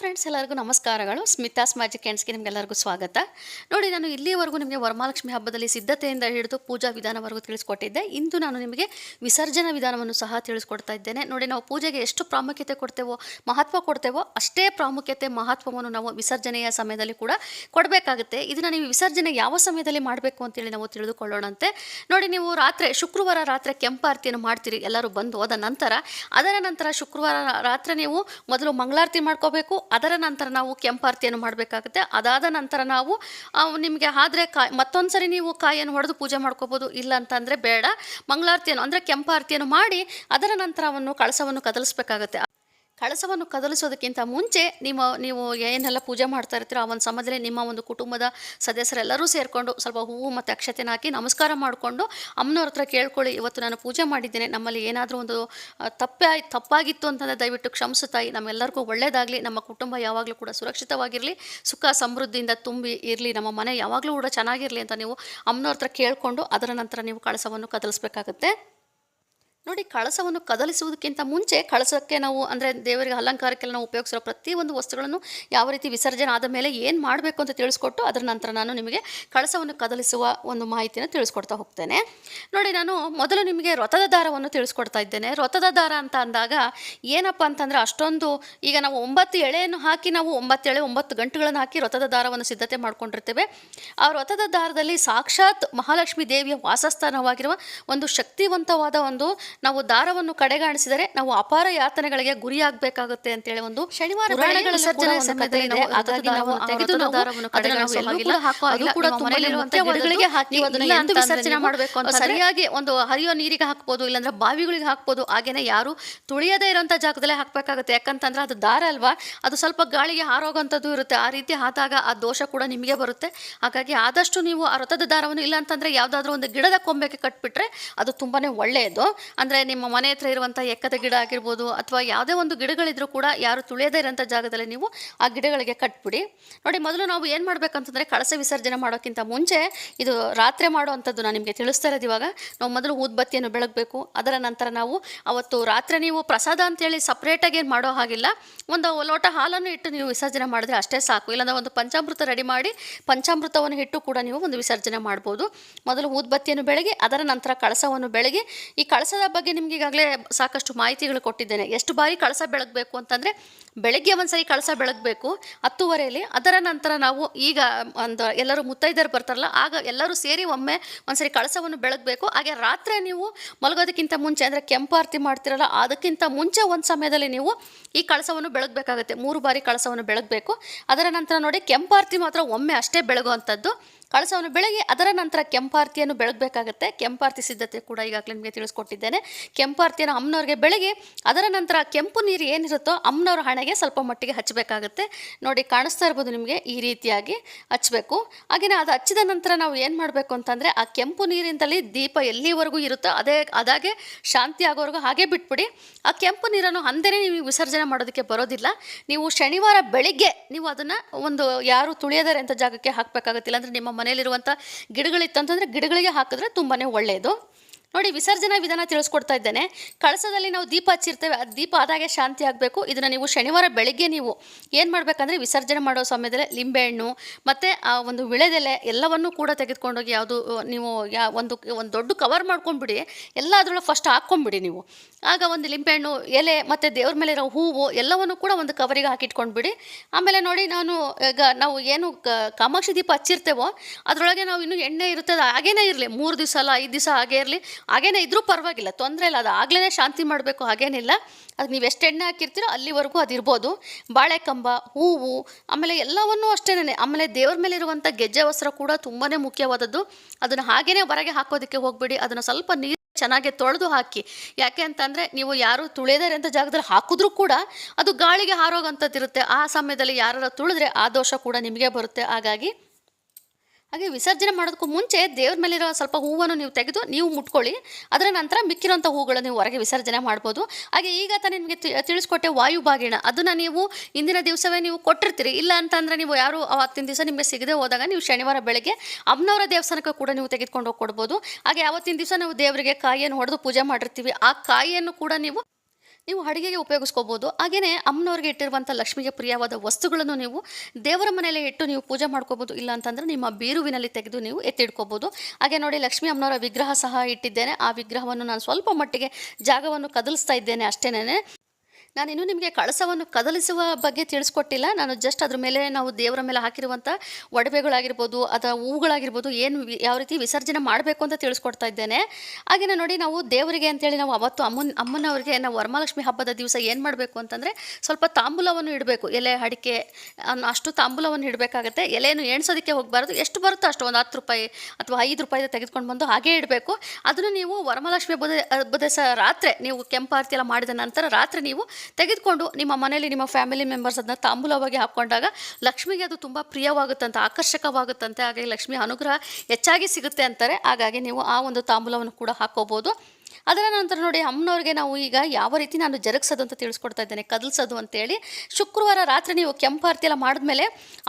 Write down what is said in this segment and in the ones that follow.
Friends ಎಲ್ಲರಿಗೂ ನಮಸ್ಕಾರಗಳು. Smitha's magic ನಿಮ್ಗೆ ನಿಮಗೆಲ್ಲರಿಗೂ ಸ್ವಾಗತ. ನೋಡಿ, ನಾನು ಇಲ್ಲಿವರೆಗೂ ನಿಮಗೆ ವರಮಹಾಲಕ್ಷ್ಮಿ ಹಬ್ಬದಲ್ಲಿ ಸಿದ್ಧತೆಯಿಂದ ಹಿಡಿದು ಪೂಜಾ ವಿಧಾನವರೆಗೂ ತಿಳಿಸ್ಕೊಟ್ಟಿದ್ದೆ. ಇಂದು ನಾನು ನಿಮಗೆ ವಿಸರ್ಜನಾ ವಿಧಾನವನ್ನು ಸಹ ತಿಳಿಸ್ಕೊಡ್ತಾ ಇದ್ದೇನೆ. ನೋಡಿ, ನಾವು ಪೂಜೆಗೆ ಎಷ್ಟು ಪ್ರಾಮುಖ್ಯತೆ ಕೊಡ್ತೇವೋ, ಮಹತ್ವ ಕೊಡ್ತೇವೋ, ಅಷ್ಟೇ ಪ್ರಾಮುಖ್ಯತೆ, ಮಹತ್ವವನ್ನು ನಾವು ವಿಸರ್ಜನೆಯ ಸಮಯದಲ್ಲಿ ಕೂಡ ಕೊಡಬೇಕಾಗುತ್ತೆ. ಇದನ್ನು ನೀವು ವಿಸರ್ಜನೆ ಯಾವ ಸಮಯದಲ್ಲಿ ಮಾಡಬೇಕು ಅಂತೇಳಿ ನಾವು ತಿಳಿದುಕೊಳ್ಳೋಣಂತೆ. ನೋಡಿ, ನೀವು ರಾತ್ರಿ, ಶುಕ್ರವಾರ ರಾತ್ರಿ ಕೆಂಪಾರತಿಯನ್ನು ಮಾಡ್ತೀರಿ, ಎಲ್ಲರೂ ಬಂದು ಹೋದ ನಂತರ, ಅದರ ನಂತರ ಶುಕ್ರವಾರ ರಾತ್ರಿ ನೀವು ಮೊದಲು ಮಂಗಳಾರತಿ ಮಾಡ್ಕೋಬೇಕು ಅದರ ನಂತರ ನಾವು ಕೆಂಪಾರತಿಯನ್ನು ಮಾಡಬೇಕಾಗುತ್ತೆ. ಅದಾದ ನಂತರ ನಾವು ನಿಮಗೆ ಆದರೆ ಕಾಯಿ ಮತ್ತೊಂದು ಸರಿ ನೀವು ಕಾಯಿಯನ್ನು ಹೊಡೆದು ಪೂಜೆ ಮಾಡ್ಕೋಬೋದು, ಇಲ್ಲ ಅಂತಂದರೆ ಬೇಡ. ಮಂಗಳಾರ್ತಿಯನ್ನು, ಅಂದರೆ ಕೆಂಪಾರತಿಯನ್ನು ಮಾಡಿ ಅದರ ನಂತರ ಅವನ್ನು, ಕಳಸವನ್ನು ಕದಲಿಸ್ಬೇಕಾಗುತ್ತೆ. ಕಳಸವನ್ನು ಕದಲಿಸೋದಕ್ಕಿಂತ ಮುಂಚೆ ನಿಮ್ಮ, ನೀವು ಏನೆಲ್ಲ ಪೂಜೆ ಮಾಡ್ತಾ ಇರ್ತೀರೋ ಆ ಒಂದು ಸಮಯದಲ್ಲಿ ನಿಮ್ಮ ಒಂದು ಕುಟುಂಬದ ಸದಸ್ಯರೆಲ್ಲರೂ ಸೇರಿಕೊಂಡು ಸ್ವಲ್ಪ ಹೂವು ಮತ್ತು ಅಕ್ಷತೆನ ಹಾಕಿ ನಮಸ್ಕಾರ ಮಾಡಿಕೊಂಡು ಅಮ್ಮನವ್ರ ಹತ್ರ ಕೇಳ್ಕೊಳ್ಳಿ, ಇವತ್ತು ನಾನು ಪೂಜೆ ಮಾಡಿದ್ದೇನೆ, ನಮ್ಮಲ್ಲಿ ಏನಾದರೂ ಒಂದು ತಪ್ಪೆ ತಪ್ಪಾಗಿತ್ತು ಅಂತಂದರೆ ದಯವಿಟ್ಟು ಕ್ಷಮಿಸು ತಾಯಿ ನಮ್ಮೆಲ್ಲರಿಗೂ ಒಳ್ಳೆಯದಾಗಲಿ ನಮ್ಮ ಕುಟುಂಬ ಯಾವಾಗಲೂ ಕೂಡ ಸುರಕ್ಷಿತವಾಗಿರಲಿ, ಸುಖ ಸಮೃದ್ಧಿಯಿಂದ ತುಂಬಿ ಇರಲಿ, ನಮ್ಮ ಮನೆ ಯಾವಾಗಲೂ ಕೂಡ ಚೆನ್ನಾಗಿರಲಿ ಅಂತ ನೀವು ಅಮ್ಮನವ್ರ ಹತ್ರ ಕೇಳಿಕೊಂಡು ಅದರ ನಂತರ ನೀವು ಕಳಸವನ್ನು ಕದಲಿಸ್ಬೇಕಾಗುತ್ತೆ. ನೋಡಿ ಕಳಸವನ್ನು ಕದಲಿಸುವುದಕ್ಕಿಂತ ಮುಂಚೆ ಕಳಸಕ್ಕೆ ನಾವು ಅಂದರೆ ದೇವರಿಗೆ ಅಲಂಕಾರಕ್ಕೆಲ್ಲ ನಾವು ಉಪಯೋಗಿಸಿರೋ ಪ್ರತಿಯೊಂದು ವಸ್ತುಗಳನ್ನು ಯಾವ ರೀತಿ ವಿಸರ್ಜನೆ ಆದ ಮೇಲೆ ಏನು ಮಾಡಬೇಕು ಅಂತ ತಿಳಿಸ್ಕೊಟ್ಟು ಅದರ ನಂತರ ನಾನು ನಿಮಗೆ ಕಳಸವನ್ನು ಕದಲಿಸುವ ಒಂದು ಮಾಹಿತಿನ ತಿಳಿಸ್ಕೊಡ್ತಾ ಹೋಗ್ತೇನೆ. ನೋಡಿ ನಾನು ಮೊದಲು ನಿಮಗೆ ರಥದ ದಾರವನ್ನು ತಿಳಿಸ್ಕೊಡ್ತಾ ಇದ್ದೇನೆ. ರಥದ ದಾರ ಅಂತ ಅಂದಾಗ ಏನಪ್ಪ ಅಂತಂದರೆ ಅಷ್ಟೊಂದು ಈಗ ನಾವು ಒಂಬತ್ತು ಎಳೆಯನ್ನು ಹಾಕಿ ನಾವು ಒಂಬತ್ತು ಎಳೆ ಒಂಬತ್ತು ಗಂಟುಗಳನ್ನು ಹಾಕಿ ರಥದ ದಾರವನ್ನು ಸಿದ್ಧತೆ ಮಾಡ್ಕೊಂಡಿರ್ತೇವೆ. ಆ ರಥದ ದಾರದಲ್ಲಿ ಸಾಕ್ಷಾತ್ ಮಹಾಲಕ್ಷ್ಮಿ ದೇವಿಯ ವಾಸಸ್ಥಾನವಾಗಿರುವ ಒಂದು ಶಕ್ತಿವಂತವಾದ ಒಂದು ನಾವು ದಾರವನ್ನು ಕಡೆಗಾಣಿಸಿದರೆ ನಾವು ಅಪಾರ ಯಾತನೆಗಳಿಗೆ ಗುರಿಯಾಗಬೇಕಾಗುತ್ತೆ ಅಂತೇಳಿ ಒಂದು ಶನಿವಾರ ವಿಸರ್ಜನೆ ಮಾಡಬೇಕು ಅಂತ ಸರಿಯಾಗಿ ಒಂದು ಹರಿಯೋ ನೀರಿಗೆ ಹಾಕ್ಬೋದು ಇಲ್ಲಾಂದ್ರೆ ಬಾವಿಗಳಿಗೆ ಹಾಕ್ಬೋದು ಹಾಗೇನೆ ಯಾರು ತುಳಿಯದೇ ಇರೋಂಥ ಜಾಗದಲ್ಲೇ ಹಾಕಬೇಕಾಗುತ್ತೆ. ಯಾಕಂತಂದ್ರೆ ಅದು ದಾರ ಅಲ್ವಾ? ಅದು ಸ್ವಲ್ಪ ಗಾಳಿಗೆ ಹಾರೋಗಂಥದ್ದು ಇರುತ್ತೆ. ಆ ರೀತಿ ಆದಾಗ ಆ ದೋಷ ಕೂಡ ನಿಮಗೆ ಬರುತ್ತೆ. ಹಾಗಾಗಿ ಆದಷ್ಟು ನೀವು ಆ ರಥದ ದಾರವನ್ನು ಇಲ್ಲ ಅಂತಂದ್ರೆ ಯಾವುದಾದ್ರೂ ಒಂದು ಗಿಡದ ಕೊಂಬೆಗೆ ಕಟ್ಬಿಟ್ರೆ ಅದು ತುಂಬಾನೇ ಒಳ್ಳೆಯದು. ಅಂದರೆ ನಿಮ್ಮ ಮನೆ ಹತ್ರ ಇರುವಂಥ ಎಕ್ಕದ ಗಿಡ ಆಗಿರ್ಬೋದು ಅಥವಾ ಯಾವುದೇ ಒಂದು ಗಿಡಗಳಿದ್ರೂ ಕೂಡ ಯಾರು ತುಳಿಯದೇ ಇರೋಂಥ ಜಾಗದಲ್ಲಿ ನೀವು ಆ ಗಿಡಗಳಿಗೆ ಕಟ್ಬಿಡಿ. ನೋಡಿ, ಮೊದಲು ನಾವು ಏನು ಮಾಡಬೇಕಂತಂದರೆ ಕಳಸ ವಿಸರ್ಜನೆ ಮಾಡೋಕ್ಕಿಂತ ಮುಂಚೆ ಇದು ರಾತ್ರಿ ಮಾಡುವಂಥದ್ದು ನಾನು ನಿಮಗೆ ತಿಳಿಸ್ತಾ ಇರೋದು ಇವಾಗ. ನಾವು ಮೊದಲು ಊದ್ಬತ್ತಿಯನ್ನು ಬೆಳಗಬೇಕು. ಅದರ ನಂತರ ನಾವು ಅವತ್ತು ರಾತ್ರಿ ನೀವು ಪ್ರಸಾದ ಅಂತೇಳಿ ಸಪ್ರೇಟಾಗಿ ಏನು ಮಾಡೋ ಹಾಗಿಲ್ಲ. ಒಂದು ಲೋಟ ಹಾಲನ್ನು ಇಟ್ಟು ನೀವು ವಿಸರ್ಜನೆ ಮಾಡಿದ್ರೆ ಅಷ್ಟೇ ಸಾಕು. ಇಲ್ಲಾಂದ್ರೆ ಒಂದು ಪಂಚಾಮೃತ ರೆಡಿ ಮಾಡಿ ಪಂಚಾಮೃತವನ್ನು ಇಟ್ಟು ಕೂಡ ನೀವು ಒಂದು ವಿಸರ್ಜನೆ ಮಾಡ್ಬೋದು. ಮೊದಲು ಊದ್ಬತ್ತಿಯನ್ನು ಬೆಳಗ್ಗೆ ಅದರ ನಂತರ ಕಳಸವನ್ನು ಬೆಳಗ್ಗೆ ಈ ಕಳಸದ ಬಗ್ಗೆ ನಿಮ್ಗೆ ಈಗಾಗಲೇ ಸಾಕಷ್ಟು ಮಾಹಿತಿಗಳು ಕೊಟ್ಟಿದ್ದೇನೆ. ಎಷ್ಟು ಬಾರಿ ಕಳಸ ಬೆಳಗಬೇಕು ಅಂತಂದರೆ ಬೆಳಗ್ಗೆ ಒಂದ್ಸರಿ ಕಳಸ ಬೆಳಗಬೇಕು. ಹತ್ತುವರೆಯಲ್ಲಿ ಅದರ ನಂತರ ನಾವು ಈಗ, ಒಂದು ಎಲ್ಲರೂ ಮುತ್ತೈದರು ಬರ್ತಾರಲ್ಲ, ಆಗ ಎಲ್ಲರೂ ಸೇರಿ ಒಮ್ಮೆ ಒಂದ್ಸರಿ ಕಳಸವನ್ನು ಬೆಳಗಬೇಕು. ಹಾಗೆ ರಾತ್ರಿ ನೀವು ಮಲಗೋದಕ್ಕಿಂತ ಮುಂಚೆ, ಅಂದರೆ ಕೆಂಪು ಆರ್ತಿ ಮಾಡ್ತಿರಲ್ಲ, ಅದಕ್ಕಿಂತ ಮುಂಚೆ ಒಂದು ಸಮಯದಲ್ಲಿ ನೀವು ಈ ಕಳಸವನ್ನು ಬೆಳಗಬೇಕಾಗುತ್ತೆ. ಮೂರು ಬಾರಿ ಕಳಸವನ್ನು ಬೆಳಗಬೇಕು. ಅದರ ನಂತರ ನೋಡಿ ಕೆಂಪಾರತಿ ಮಾತ್ರ ಒಮ್ಮೆ ಅಷ್ಟೇ ಬೆಳಗುವಂಥದ್ದು ಕಳಸವನ್ನು ಬೆಳಗ್ಗೆ ಅದರ ನಂತರ ಕೆಂಪಾರತಿಯನ್ನು ಬೆಳಗಬೇಕಾಗುತ್ತೆ. ಕೆಂಪಾರತಿ ಸಿದ್ಧತೆ ಕೂಡ ಈಗಾಗಲೇ ನಿಮಗೆ ತಿಳಿಸ್ಕೊಟ್ಟಿದ್ದೇನೆ. ಕೆಂಪಾರತಿಯನ್ನು ಅಮ್ಮನವ್ರಿಗೆ ಬೆಳಗ್ಗೆ ಅದರ ನಂತರ ಕೆಂಪು ನೀರು ಏನಿರುತ್ತೋ ಅಮ್ಮನವ್ರ ಹಣೆಗೆ ಸ್ವಲ್ಪ ಮಟ್ಟಿಗೆ ಹಚ್ಚಬೇಕಾಗುತ್ತೆ. ನೋಡಿ ಕಾಣಿಸ್ತಾ ಇರ್ಬೋದು ನಿಮಗೆ ಈ ರೀತಿಯಾಗಿ ಹಚ್ಚಬೇಕು. ಹಾಗೆಯೇ ಅದು ಹಚ್ಚಿದ ನಂತರ ನಾವು ಏನು ಮಾಡಬೇಕು ಅಂತಂದರೆ ಆ ಕೆಂಪು ನೀರಿನಲ್ಲಿ ದೀಪ ಎಲ್ಲಿವರೆಗೂ ಇರುತ್ತೋ ಅದೇ ಅದಾಗೆ ಶಾಂತಿ ಆಗೋವರೆಗೂ ಹಾಗೆ ಬಿಟ್ಬಿಡಿ. ಆ ಕೆಂಪು ನೀರನ್ನು ಅಂದೇ ನೀವು ವಿಸರ್ಜನೆ ಮಾಡೋದಕ್ಕೆ ಬರೋದಿಲ್ಲ. ನೀವು ಶನಿವಾರ ಬೆಳಿಗ್ಗೆ ನೀವು ಅದನ್ನು ಒಂದು ಯಾರು ತುಳಿಯದರೆ ಅಂತ ಜಾಗಕ್ಕೆ ಹಾಕಬೇಕಾಗುತ್ತಿಲ್ಲ. ಅಂದರೆ ನಿಮ್ಮ ಮನೆಯಲ್ಲಿರುವಂಥ ಗಿಡಗಳಿತ್ತಂತಂದರೆ ಗಿಡಗಳಿಗೆ ಹಾಕಿದ್ರೆ ತುಂಬಾ ಒಳ್ಳೆಯದು ನೋಡಿ, ವಿಸರ್ಜನಾ ವಿಧಾನ ತಿಳಿಸ್ಕೊಡ್ತಾ ಇದ್ದೇನೆ. ಕಳಸದಲ್ಲಿ ನಾವು ದೀಪ ಹಚ್ಚಿರ್ತೇವೆ. ಆ ದೀಪ ಆದಾಗೆ ಶಾಂತಿ ಆಗಬೇಕು. ಇದನ್ನು ನೀವು ಶನಿವಾರ ಬೆಳಗ್ಗೆ ನೀವು ಏನು ಮಾಡಬೇಕಂದ್ರೆ, ವಿಸರ್ಜನೆ ಮಾಡೋ ಸಮಯದಲ್ಲಿ ಲಿಂಬೆಹಣ್ಣು ಮತ್ತು ಆ ಒಂದು ವಿಳೆದೆಲೆ ಎಲ್ಲವನ್ನೂ ಕೂಡ ತೆಗೆದುಕೊಂಡೋಗಿ ಯಾವುದು, ನೀವು ಯಾ ಒಂದು ಒಂದು ದೊಡ್ಡ ಕವರ್ ಮಾಡ್ಕೊಂಡ್ಬಿಡಿ. ಎಲ್ಲ ಅದರೊಳಗೆ ಫಸ್ಟ್ ಹಾಕ್ಕೊಂಡ್ಬಿಡಿ ನೀವು. ಆಗ ಒಂದು ಲಿಂಬೆಹಣ್ಣು ಎಲೆ, ಮತ್ತು ದೇವ್ರ ಮೇಲೆ ಇರೋ ಹೂವು ಎಲ್ಲವನ್ನು ಕೂಡ ಒಂದು ಕವರಿಗೆ ಹಾಕಿಟ್ಕೊಂಡ್ಬಿಡಿ. ಆಮೇಲೆ ನೋಡಿ, ನಾನು ಈಗ ನಾವು ಏನು ಕಾಮಾಕ್ಷಿ ದೀಪ ಹಚ್ಚಿರ್ತೇವೋ, ಅದರೊಳಗೆ ನಾವು ಇನ್ನೂ ಎಣ್ಣೆ ಇರುತ್ತೆ ಅದು ಹಾಗೇನೇ ಇರಲಿ. ಮೂರು ದಿವಸ ಅಲ್ಲ, ಐದು ದಿವಸ ಹಾಗೇ ಇರಲಿ. ಹಾಗೇನೇ ಇದ್ರೂ ಪರವಾಗಿಲ್ಲ ತೊಂದರೆ ಇಲ್ಲ ಅದು ಆಗ್ಲೇ ಶಾಂತಿ ಮಾಡಬೇಕು, ಹಾಗೇನಿಲ್ಲ. ಅದು ನೀವು ಎಷ್ಟು ಎಣ್ಣೆ ಹಾಕಿರ್ತೀರೋ ಅಲ್ಲಿವರೆಗೂ ಅದು ಅದಿರ್ಬೋದು. ಬಾಳೆಕಂಬ, ಹೂವು, ಆಮೇಲೆ ಎಲ್ಲವನ್ನೂ ಅಷ್ಟೇನೆ. ಆಮೇಲೆ ದೇವ್ರ ಮೇಲೆ ಇರುವಂಥ ಗೆಜ್ಜೆ ವಸ್ತ್ರ ಕೂಡ ತುಂಬಾ ಮುಖ್ಯವಾದದ್ದು. ಅದನ್ನು ಹಾಗೇನೆ ಹೊರಗೆ ಹಾಕೋದಕ್ಕೆ ಹೋಗಬೇಡಿ. ಅದನ್ನು ಸ್ವಲ್ಪ ನೀರು ಚೆನ್ನಾಗಿ ತೊಳೆದು ಹಾಕಿ. ಯಾಕೆ ಅಂತಂದರೆ ನೀವು ಯಾರು ತುಳಿದರೆ ಅಂತ ಜಾಗದಲ್ಲಿ ಹಾಕಿದ್ರೂ ಕೂಡ ಅದು ಗಾಳಿಗೆ ಹಾರೋಗಂಥದ್ದಿರುತ್ತೆ ಆ ಸಮಯದಲ್ಲಿ ಯಾರು ತುಳಿದ್ರೆ ಆ ದೋಷ ಕೂಡ ನಿಮಗೆ ಬರುತ್ತೆ. ಹಾಗಾಗಿ ಹಾಗೆ ವಿಸರ್ಜನೆ ಮಾಡೋದಕ್ಕೂ ಮುಂಚೆ ದೇವ್ರ ಮೇಲಿರೋ ಸ್ವಲ್ಪ ಹೂವನ್ನು ನೀವು ತೆಗೆದು ನೀವು ಮುಟ್ಕೊಳ್ಳಿ. ಅದರ ನಂತರ ಮಿಕ್ಕಿರುವಂಥ ಹೂಗಳನ್ನು ನೀವು ಹೊರಗೆ ವಿಸರ್ಜನೆ ಮಾಡ್ಬೋದು. ಹಾಗೆ ಈಗ ತಾನೇ ನಿಮಗೆ ತಿಳಿಸ್ಕೊಟ್ಟೆ ವಾಯುಭಾಗಿಣ ಅದನ್ನು ನೀವು ಇಂದಿನ ದಿವಸವೇ ನೀವು ಕೊಟ್ಟಿರ್ತೀರಿ. ಇಲ್ಲ ಅಂತಂದರೆ ನೀವು ಯಾರು ಅವತ್ತಿನ ದಿವಸ ನಿಮಗೆ ಸಿಗದೆ ಹೋದಾಗ ನೀವು ಶನಿವಾರ ಬೆಳಗ್ಗೆ ಅಮ್ಮನವರ ದೇವಸ್ಥಾನಕ್ಕೆ ಕೂಡ ನೀವು ತೆಗೆದುಕೊಂಡು ಹೋಗಿ ಕೊಡ್ಬೋದು ಹಾಗೆ ಅವತ್ತಿನ ದಿವಸ ನಾವು ದೇವರಿಗೆ ಕಾಯಿಯನ್ನು ಹೊಡೆದು ಪೂಜೆ ಮಾಡಿರ್ತೀವಿ. ಆ ಕಾಯಿಯನ್ನು ಕೂಡ ನೀವು ನೀವು ಅಡುಗೆಗೆ ಉಪಯೋಗಿಸ್ಕೋಬೋದು. ಹಾಗೆಯೇ ಅಮ್ಮನವ್ರಿಗೆ ಇಟ್ಟಿರುವಂಥ ಲಕ್ಷ್ಮಿಗೆ ಪ್ರಿಯವಾದ ವಸ್ತುಗಳನ್ನು ನೀವು ದೇವರ ಮನೆಯಲ್ಲೇ ಇಟ್ಟು ನೀವು ಪೂಜೆ ಮಾಡ್ಕೋಬೋದು. ಇಲ್ಲ ಅಂತಂದರೆ ನಿಮ್ಮ ಬೀರುವಿನಲ್ಲಿ ತೆಗೆದು ನೀವು ಎತ್ತಿಡ್ಕೋಬೋದು ಹಾಗೆ ನೋಡಿ ಲಕ್ಷ್ಮಿ ಅಮ್ಮನವರ ವಿಗ್ರಹ ಸಹ ಇಟ್ಟಿದ್ದೇನೆ. ಆ ವಿಗ್ರಹವನ್ನು ನಾನು ಸ್ವಲ್ಪ ಮಟ್ಟಿಗೆ ಜಾಗವನ್ನು ಕದಲಿಸ್ತಾ ಇದ್ದೇನೆ ಅಷ್ಟೇನೆ ನಾನಿನ್ನೂ ನಿಮಗೆ ಕಳಸವನ್ನು ಕದಲಿಸುವ ಬಗ್ಗೆ ತಿಳಿಸ್ಕೊಟ್ಟಿಲ್ಲ. ನಾನು ಜಸ್ಟ್ ಅದ್ರ ಮೇಲೆ ನಾವು ದೇವರ ಮೇಲೆ ಹಾಕಿರುವಂಥ ಒಡವೆಗಳಾಗಿರ್ಬೋದು ಅಥವಾ ಹೂವುಗಳಾಗಿರ್ಬೋದು ಏನು ಯಾವ ರೀತಿ ವಿಸರ್ಜನೆ ಮಾಡಬೇಕು ಅಂತ ತಿಳಿಸ್ಕೊಡ್ತಾ ಇದ್ದೇನೆ. ಹಾಗೆಯೇ ನೋಡಿ ನಾವು ದೇವರಿಗೆ ಅಂತೇಳಿ ನಾವು ಅವತ್ತು ಅಮ್ಮನ, ಅಮ್ಮನವ್ರಿಗೆ ನಾವು ವರಮಹಾಲಕ್ಷ್ಮಿ ಹಬ್ಬದ ದಿವಸ ಏನು ಮಾಡಬೇಕು ಅಂತಂದರೆ ಸ್ವಲ್ಪ ತಾಂಬೂಲವನ್ನು ಇಡಬೇಕು. ಎಲೆ ಅಡಿಕೆ ಅಷ್ಟು ತಾಂಬೂಲವನ್ನು ಇಡಬೇಕಾಗತ್ತೆ. ಎಲೆಯನ್ನು ಎಣ್ಸೋದಕ್ಕೆ ಹೋಗಬಾರ್ದು. ಎಷ್ಟು ಬರುತ್ತೋ ಅಷ್ಟು ಒಂದು ಹತ್ತು ರೂಪಾಯಿ ಅಥವಾ ಐದು ರೂಪಾಯಿ ತೆಗೆದುಕೊಂಡು ಬಂದು ಹಾಗೇ ಇಡಬೇಕು. ಅದನ್ನು ನೀವು ವರಮಹಾಲಕ್ಷ್ಮಿ ಹಬ್ಬದ ಹಬ್ಬದ ಸಹ ರಾತ್ರಿ ನೀವು ಕೆಂಪಾರತಿ ಎಲ್ಲ ಮಾಡಿದ ನಂತರ ರಾತ್ರಿ ನೀವು ತೆಗೆದುಕೊಂಡು ನಿಮ್ಮ ಮನೆಯಲ್ಲಿ ನಿಮ್ಮ ಫ್ಯಾಮಿಲಿ ಮೆಂಬರ್ಸ್ ಅದನ್ನ ತಾಂಬೂಲವಾಗಿ ಹಾಕ್ಕೊಂಡಾಗ ಲಕ್ಷ್ಮಿಗೆ ಅದು ತುಂಬ ಪ್ರಿಯವಾಗುತ್ತಂತೆ, ಆಕರ್ಷಕವಾಗುತ್ತಂತೆ. ಹಾಗಾಗಿ ಲಕ್ಷ್ಮಿ ಅನುಗ್ರಹ ಹೆಚ್ಚಾಗಿ ಸಿಗುತ್ತೆ ಅಂತಾರೆ. ಹಾಗಾಗಿ ನೀವು ಆ ಒಂದು ತಾಂಬೂಲವನ್ನು ಕೂಡ ಹಾಕೋಬೋದು. ಅದರ ನಂತರ ನೋಡಿ ಅಮ್ಮನವ್ರಿಗೆ ನಾವು ಈಗ ಯಾವ ರೀತಿ ನಾನು ಜರುಗಿಸೋದು ಅಂತ ತಿಳಿಸ್ಕೊಡ್ತಾ ಇದ್ದೇನೆ. ಕದಲ್ಸೋದು ಅಂತೇಳಿ ಶುಕ್ರವಾರ ರಾತ್ರಿ ನೀವು ಕೆಂಪಾರತಿ ಎಲ್ಲ ಮಾಡಿದ್ಮೇಲೆ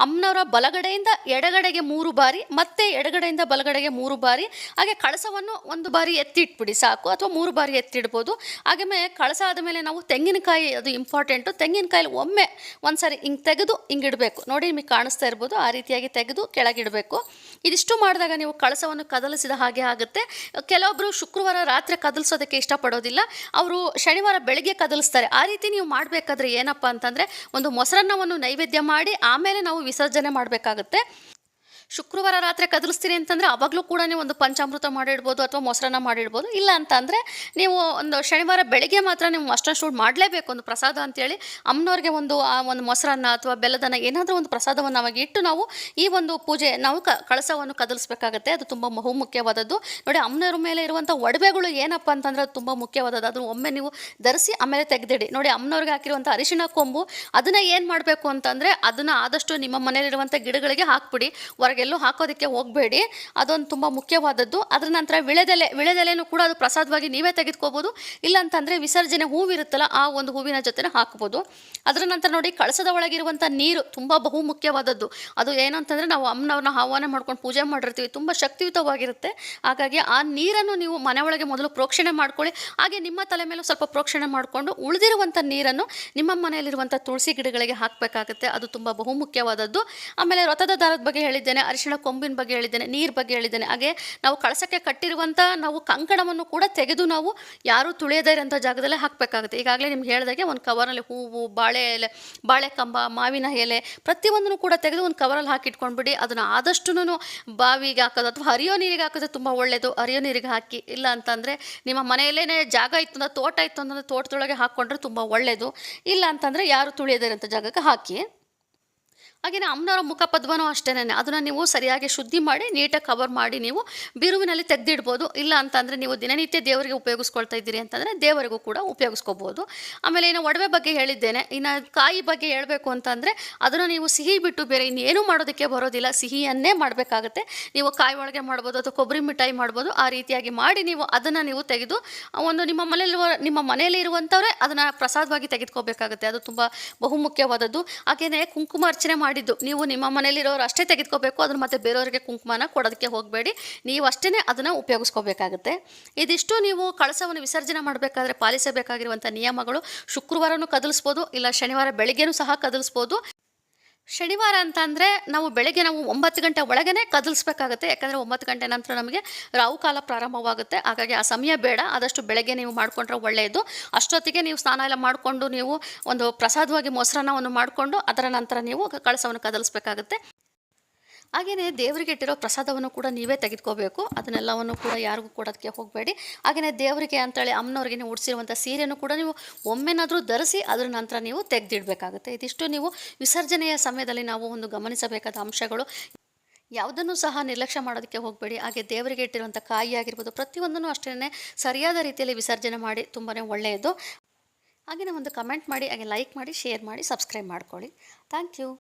ಅಮ್ಮನವರ ಬಲಗಡೆಯಿಂದ ಎಡಗಡೆಗೆ ಮೂರು ಬಾರಿ, ಮತ್ತೆ ಎಡಗಡೆಯಿಂದ ಬಲಗಡೆಗೆ ಮೂರು ಬಾರಿ, ಹಾಗೆ ಕಳಸವನ್ನು ಒಂದು ಬಾರಿ ಎತ್ತಿಟ್ಬಿಡಿ ಸಾಕು, ಅಥವಾ ಮೂರು ಬಾರಿ ಎತ್ತಿಡ್ಬೋದು. ಹಾಗೆ ಕಳಸ ಆದಮೇಲೆ ನಾವು ತೆಂಗಿನಕಾಯಿ, ಅದು ಇಂಪಾರ್ಟೆಂಟು ತೆಂಗಿನಕಾಯಲ್ಲಿ ಒಮ್ಮೆ ಒಂದ್ಸರಿ ಹಿಂಗೆ ತೆಗೆದು ಹಿಂಗಿಡಬೇಕು ನೋಡಿ ನಿಮಗೆ ಕಾಣಿಸ್ತಾ ಇರ್ಬೋದು, ಆ ರೀತಿಯಾಗಿ ತೆಗೆದು ಕೆಳಗಿಡಬೇಕು ಇದಿಷ್ಟು ಮಾಡಿದಾಗ ನೀವು ಕಳಸವನ್ನು ಕದಲಿಸಿದ ಹಾಗೆ ಆಗುತ್ತೆ. ಕೆಲವೊಬ್ಬರು ಶುಕ್ರವಾರ ರಾತ್ರಿ ಕದಲಿಸೋದಕ್ಕೆ ಇಷ್ಟಪಡೋದಿಲ್ಲ. ಅವರು ಶನಿವಾರ ಬೆಳಗ್ಗೆ ಕದಲಿಸ್ತಾರೆ. ಆ ರೀತಿ ನೀವು ಮಾಡಬೇಕಾದ್ರೆ ಏನಪ್ಪ ಅಂತಂದರೆ, ಒಂದು ಮೊಸರನ್ನವನ್ನು ನೈವೇದ್ಯ ಮಾಡಿ ಆಮೇಲೆ ನಾವು ವಿಸರ್ಜನೆ ಮಾಡಬೇಕಾಗುತ್ತೆ. ಶುಕ್ರವಾರ ರಾತ್ರಿ ಕದಲಿಸ್ತೀರಿ ಅಂತಂದರೆ ಅವಾಗಲೂ ಕೂಡ ನೀವು ಒಂದು ಪಂಚಾಮೃತ ಮಾಡಿಡ್ಬೋದು ಅಥವಾ ಮೊಸರನ್ನ ಮಾಡಿಡ್ಬೋದು. ಇಲ್ಲ ಅಂತ ನೀವು ಒಂದು ಶನಿವಾರ ಬೆಳಗ್ಗೆ ಮಾತ್ರ ನೀವು ಅಷ್ಟಷ್ಟು ಮಾಡಲೇಬೇಕು ಒಂದು ಪ್ರಸಾದ ಅಂತೇಳಿ. ಅಮ್ಮನವ್ರಿಗೆ ಒಂದು, ಆ ಒಂದು ಮೊಸರನ್ನ ಅಥವಾ ಬೆಲ್ಲದನ್ನ ಏನಾದರೂ ಒಂದು ಪ್ರಸಾದವನ್ನು ಅವಾಗ ಇಟ್ಟು ನಾವು ಈ ಒಂದು ಪೂಜೆ, ನಾವು ಕ, ಕಳಸವನ್ನು ಕದಲಿಸ್ಬೇಕಾಗತ್ತೆ. ಅದು ತುಂಬ ಬಹುಮುಖ್ಯವಾದದ್ದು. ನೋಡಿ ಅಮ್ಮನವ್ರ ಮೇಲೆ ಇರುವಂಥ ಒಡವೆಗಳು ಏನಪ್ಪ ಅಂತಂದ್ರೆ ಅದು ತುಂಬ ಮುಖ್ಯವಾದದ್ದು. ಅದನ್ನು ಒಮ್ಮೆ ನೀವು ಧರಿಸಿ ಆಮೇಲೆ ತೆಗೆದಿಡಿ. ನೋಡಿ ಅಮ್ಮನವ್ರಿಗೆ ಹಾಕಿರುವಂಥ ಅರಿಶಿಣ ಕೊಂಬು, ಅದನ್ನು ಏನು ಮಾಡಬೇಕು ಅಂತಂದರೆ ಅದನ್ನು ಆದಷ್ಟು ನಿಮ್ಮ ಮನೆಯಲ್ಲಿರುವಂಥ ಗಿಡಗಳಿಗೆ ಹಾಕ್ಬಿಡಿ. ಹೊರಗೆಲ್ಲೂ ಹಾಕೋದಕ್ಕೆ ಹೋಗಬೇಡಿ. ಅದೊಂದು ತುಂಬ ಮುಖ್ಯವಾದದ್ದು. ಅದರ ನಂತರ ವಿಳೆದೆಲೆ, ವಿಳೆದೆಲೆನೂ ಕೂಡ ಅದು ಪ್ರಸಾದವಾಗಿ ನೀವೇ ತೆಗೆದುಕೋಬೋದು. ಇಲ್ಲ ಅಂತಂದರೆ ವಿಸರ್ಜನೆ ಹೂವಿರುತ್ತಲ್ಲ, ಆ ಒಂದು ಹೂವಿನ ಜೊತೆನೇ ಹಾಕ್ಬೋದು. ಅದರ ನಂತರ ನೋಡಿ ಕಳಸದ ಒಳಗಿರುವಂಥ ನೀರು ತುಂಬ ಬಹು ಮುಖ್ಯವಾದದ್ದು. ಅದು ಏನು ಅಂತಂದರೆ ನಾವು ಅಮ್ಮನವ್ರನ್ನ ಆಹ್ವಾನ ಮಾಡ್ಕೊಂಡು ಪೂಜೆ ಮಾಡಿರ್ತೀವಿ. ತುಂಬ ಶಕ್ತಿಯುತವಾಗಿರುತ್ತೆ. ಹಾಗಾಗಿ ಆ ನೀರನ್ನು ನೀವು ಮನೆ ಮೊದಲು ಪ್ರೋಕ್ಷಣೆ ಮಾಡ್ಕೊಳ್ಳಿ. ಹಾಗೆ ನಿಮ್ಮ ತಲೆ ಮೇಲೂ ಸ್ವಲ್ಪ ಪ್ರೋಕ್ಷಣೆ ಮಾಡಿಕೊಂಡು ಉಳಿದಿರುವಂಥ ನೀರನ್ನು ನಿಮ್ಮ ಮನೆಯಲ್ಲಿರುವಂಥ ತುಳಸಿ ಗಿಡಗಳಿಗೆ ಹಾಕಬೇಕಾಗುತ್ತೆ. ಅದು ತುಂಬ ಬಹುಮುಖ್ಯವಾದದ್ದು ಆಮೇಲೆ ರಥದ ದಾರದ ಬಗ್ಗೆ ಹೇಳಿದ್ದೇನೆ. ಅರಿಶಿಣ ಕೊಂಬಿನ ಬಗ್ಗೆ ಹೇಳಿದ್ದೇನೆ, ನೀರು ಬಗ್ಗೆ ಹೇಳಿದ್ದೇನೆ. ಹಾಗೆ ನಾವು ಕಳಸಕ್ಕೆ ಕಟ್ಟಿರುವಂಥ ನಾವು ಕಂಕಣವನ್ನು ಕೂಡ ತೆಗೆದು ನಾವು ಯಾರೂ ತುಳಿಯದೇ ಇರೋಂಥ ಜಾಗದಲ್ಲೇ ಹಾಕಬೇಕಾಗುತ್ತೆ. ಈಗಾಗಲೇ ನಿಮ್ಗೆ ಹೇಳಿದಾಗೆ ಒಂದು ಕವರಲ್ಲಿ ಹೂವು, ಬಾಳೆ ಎಲೆ ಬಾಳೆ ಕಂಬ ಮಾವಿನ ಎಲೆ ಪ್ರತಿಯೊಂದನ್ನು ಕೂಡ ತೆಗೆದು ಒಂದು ಕವರಲ್ಲಿ ಹಾಕಿಟ್ಕೊಂಡ್ಬಿಡಿ ಅದನ್ನು ಆದಷ್ಟು ಬಾವಿಗೆ ಹಾಕೋದು ಅಥವಾ ಹರಿಯೋ ನೀರಿಗೆ ಹಾಕೋದು ತುಂಬ ಒಳ್ಳೆಯದು ಹರಿಯೋ ನೀರಿಗೆ ಹಾಕಿ, ಇಲ್ಲ ಅಂತಂದರೆ ನಿಮ್ಮ ಮನೆಯಲ್ಲೇ ಜಾಗ ಇತ್ತು ಅಂದರೆ, ತೋಟ ಇತ್ತು ಅಂತಂದರೆ ತೋಟದೊಳಗೆ ಹಾಕ್ಕೊಂಡ್ರೆ ತುಂಬ ಒಳ್ಳೆಯದು ಇಲ್ಲ ಅಂತಂದರೆ ಯಾರು ತುಳಿಯದೇ ಇರೋಂಥ ಜಾಗಕ್ಕೆ ಹಾಕಿ. ಹಾಗೆಯೇ ಅಮ್ಮನವರ ಮುಖಪದ್ಮನೂ ಅಷ್ಟೇನೆ ಅದನ್ನು ನೀವು ಸರಿಯಾಗಿ ಶುದ್ಧಿ ಮಾಡಿ, ನೀಟಾಗಿ ಕವರ್ ಮಾಡಿ ನೀವು ಬಿರುವಿನಲ್ಲಿ ತೆಗೆದಿಡ್ಬೋದು. ಇಲ್ಲ ಅಂತಂದರೆ ನೀವು ದಿನನಿತ್ಯ ದೇವರಿಗೆ ಉಪಯೋಗಿಸ್ಕೊಳ್ತಾ ಇದ್ದೀರಿ ಅಂತಂದರೆ ದೇವರಿಗೂ ಕೂಡ ಉಪಯೋಗಿಸ್ಕೋಬೋದು. ಆಮೇಲೆ ಇನ್ನು ಒಡವೆ ಬಗ್ಗೆ ಹೇಳಿದ್ದೇನೆ. ಇನ್ನು ಕಾಯಿ ಬಗ್ಗೆ ಹೇಳಬೇಕು ಅಂತಂದರೆ ಅದನ್ನು ನೀವು ಸಿಹಿ ಬಿಟ್ಟು ಬೇರೆ ಇನ್ನೇನು ಮಾಡೋದಕ್ಕೆ ಬರೋದಿಲ್ಲ. ಸಿಹಿಯನ್ನೇ ಮಾಡಬೇಕಾಗತ್ತೆ. ನೀವು ಕಾಯಿ ಒಳಗೆ ಮಾಡ್ಬೋದು ಅಥವಾ ಕೊಬ್ಬರಿ ಮಿಠಾಯಿ ಮಾಡ್ಬೋದು. ಆ ರೀತಿಯಾಗಿ ಮಾಡಿ ನೀವು ಅದನ್ನು ನೀವು ತೆಗೆದು ಒಂದು ನಿಮ್ಮ ಮನೆಯಲ್ಲಿರುವ, ನಿಮ್ಮ ಮನೆಯಲ್ಲಿ ಇರುವಂಥವ್ರೆ ಅದನ್ನು ಪ್ರಸಾದವಾಗಿ ತೆಗೆದುಕೋಬೇಕಾಗುತ್ತೆ. ಅದು ತುಂಬ ಬಹುಮುಖ್ಯವಾದದ್ದು. ಹಾಗೆಯೇ ಕುಂಕುಮ ಅರ್ಚನೆ ಮಾಡಿದ್ದು. ನೀವು ನಿಮ್ಮ ಮನೆಯಲ್ಲಿರೋರು ಅಷ್ಟೇ ತೆಗೆದುಕೋಬೇಕು ಅದನ್ನು ಮತ್ತೆ ಬೇರೆಯವರಿಗೆ ಕುಂಕುಮನ ಕೊಡೋದಕ್ಕೆ ಹೋಗಬೇಡಿ. ನೀವು ಅಷ್ಟೇ ಅದನ್ನು ಉಪಯೋಗಿಸ್ಕೋಬೇಕಾಗುತ್ತೆ. ಇದಿಷ್ಟು ನೀವು ಕಳಸವನ್ನು ವಿಸರ್ಜನೆ ಮಾಡಬೇಕಾದ್ರೆ ಪಾಲಿಸಬೇಕಾಗಿರುವಂಥ ನಿಯಮಗಳು ಶುಕ್ರವಾರನೂ ಕದಲಿಸ್ಬೋದು, ಇಲ್ಲ ಶನಿವಾರ ಬೆಳಿಗ್ಗೆನೂ ಸಹ ಕದಲಿಸ್ಬೋದು. ಶನಿವಾರ ಅಂತಂದರೆ ನಾವು ಬೆಳಗ್ಗೆ ನಾವು ಒಂಬತ್ತು ಗಂಟೆ ಒಳಗೇ ಕದಲಿಸ್ಬೇಕಾಗುತ್ತೆ. ಯಾಕಂದರೆ ಒಂಬತ್ತು ಗಂಟೆ ನಂತರ ನಮಗೆ ರಾಹುಕಾಲ ಪ್ರಾರಂಭವಾಗುತ್ತೆ. ಹಾಗಾಗಿ ಆ ಸಮಯ ಬೇಡ. ಆದಷ್ಟು ಬೆಳಗ್ಗೆ ನೀವು ಮಾಡಿಕೊಂಡ್ರೆ ಒಳ್ಳೆಯದು ಅಷ್ಟೊತ್ತಿಗೆ ನೀವು ಸ್ನಾನ ಎಲ್ಲ ಮಾಡಿಕೊಂಡು ನೀವು ಒಂದು ಪ್ರಸಾದವಾಗಿ ಮೊಸರನ್ನವನ್ನು ಮಾಡಿಕೊಂಡು ಅದರ ನಂತರ ನೀವು ಕಳಸವನ್ನು ಕದಲಿಸ್ಬೇಕಾಗುತ್ತೆ. ಹಾಗೆಯೇ ದೇವರಿಗೆ ಇಟ್ಟಿರೋ ಪ್ರಸಾದವನ್ನು ಕೂಡ ನೀವೇ ತೆಗೆದುಕೋಬೇಕು. ಅದನ್ನೆಲ್ಲವನ್ನು ಕೂಡ ಯಾರಿಗೂ ಕೊಡೋದಕ್ಕೆ ಹೋಗಬೇಡಿ. ಹಾಗೆಯೇ ದೇವರಿಗೆ ಅಂತೇಳಿ ಅಮ್ಮನವ್ರಿಗೆ ನೀವು ಉಡಿಸಿರುವಂಥ ಸೀರೆಯನ್ನು ಕೂಡ ನೀವು ಒಮ್ಮೆನಾದರೂ ಧರಿಸಿ ಅದರ ನಂತರ ನೀವು ತೆಗೆದಿಡಬೇಕಾಗುತ್ತೆ. ಇದಿಷ್ಟು ನೀವು ವಿಸರ್ಜನೆಯ ಸಮಯದಲ್ಲಿ ನಾವು ಒಂದು ಗಮನಿಸಬೇಕಾದ ಅಂಶಗಳು. ಯಾವುದನ್ನು ಸಹ ನಿರ್ಲಕ್ಷ್ಯ ಮಾಡೋದಕ್ಕೆ ಹೋಗಬೇಡಿ. ಹಾಗೆ ದೇವರಿಗೆ ಇಟ್ಟಿರುವಂಥ ಕಾಯಿ ಆಗಿರ್ಬೋದು, ಪ್ರತಿಯೊಂದನ್ನು ಅಷ್ಟೇ ಸರಿಯಾದ ರೀತಿಯಲ್ಲಿ ವಿಸರ್ಜನೆ ಮಾಡಿ ತುಂಬಾ ಒಳ್ಳೆಯದು. ಹಾಗೆಯೇ ಒಂದು ಕಮೆಂಟ್ ಮಾಡಿ, ಹಾಗೆ ಲೈಕ್ ಮಾಡಿ, ಶೇರ್ ಮಾಡಿ, ಸಬ್ಸ್ಕ್ರೈಬ್ ಮಾಡ್ಕೊಳ್ಳಿ. Thank you.